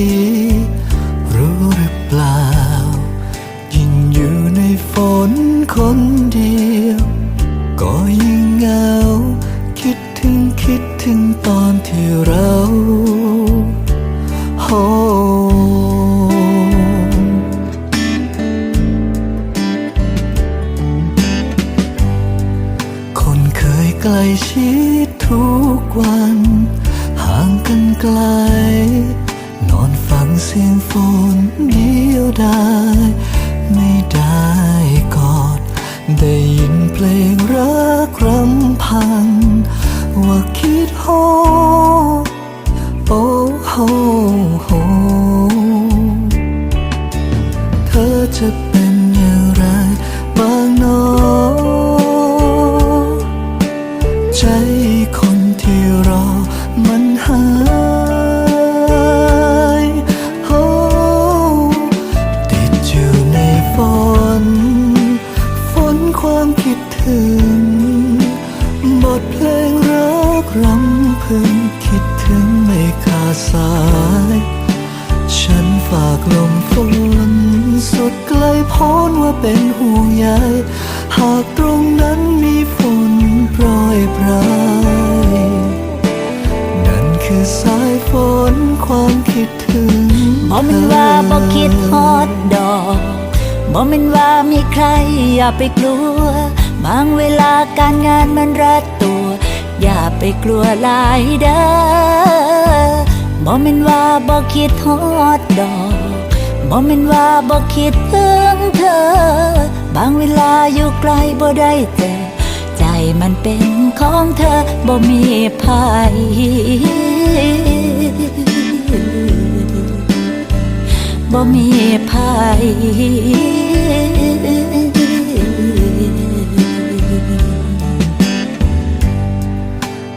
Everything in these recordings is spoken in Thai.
ทีรู้หรือเปล่า ยิ่งอยู่ในฝนคนเดียว ก็ยิ่งเหงา คิดถึงคิดถึงตอนที่เราโฮคนเคยใกล้ชิดทุกวัน ห่างกันไกล เสียงฝนเดียวดายไม่ได้กอด ได้ยินเพลงรักรำพัน ว่าคิดโฮโอ้โฮโฮเธอจะเป็นอย่างไรบ้างนอใจคนที่รอมันหา สาย ฉันฝากลมฝนสุดไกลพ้นว่าเป็นห่วงใยหากตรงนั้นมีฝนโปรยปลายนั่นคือสายฝนความคิดถึงบ่แมันว่าบ่คิดฮอดดอกบ่แมันว่ามีใครอย่าไปกลัว บางเวลาการงานมันรัดตัว อย่าไปกลัวหลายเด้อ บ่แมันว่าบ่คิดฮอดดอกบ่แมันว่าบ่คิดถึงเธอ บางเวลาอยู่ไกลบ่ได้เจอ ใจมันเป็นของเธอบ่มีภัยบ่มีภัย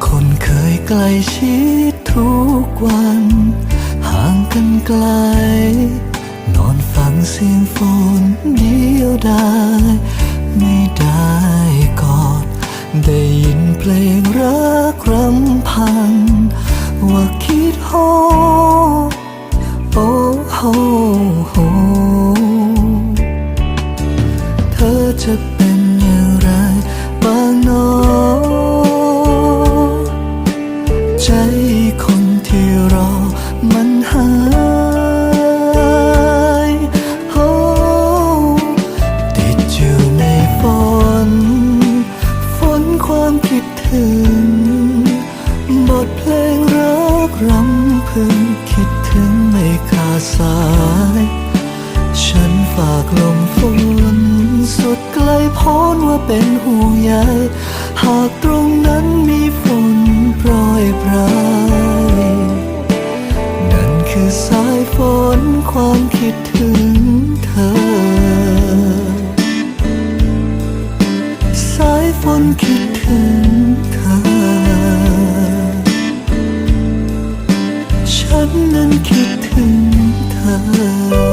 คนเคยใกล้ชิด ทุกวัน ห่างกันไกล นอนฟังเสียงฝนเดียวดายไม่ได้กอด ได้ยินเพลงรักรำพัน ว่าคิดโฮโอ้โฮโฮเธอจะเป็นอย่างไรบ้างนอใจ มันหายโอ้ติดอยู่ในฝน ฝนความคิดถึง บทเพลงรักรำพึงคิดถึงไม่ขาดสาย ฉันฝากลมฝน สุดไกลพ้นว่าเป็นห่วงใยหากตรงนั้นมีฝนโปรยปลาย ความคิดถึงเธอ สายฝนคิดถึงเธอ ฉันนั้นคิดถึงเธอ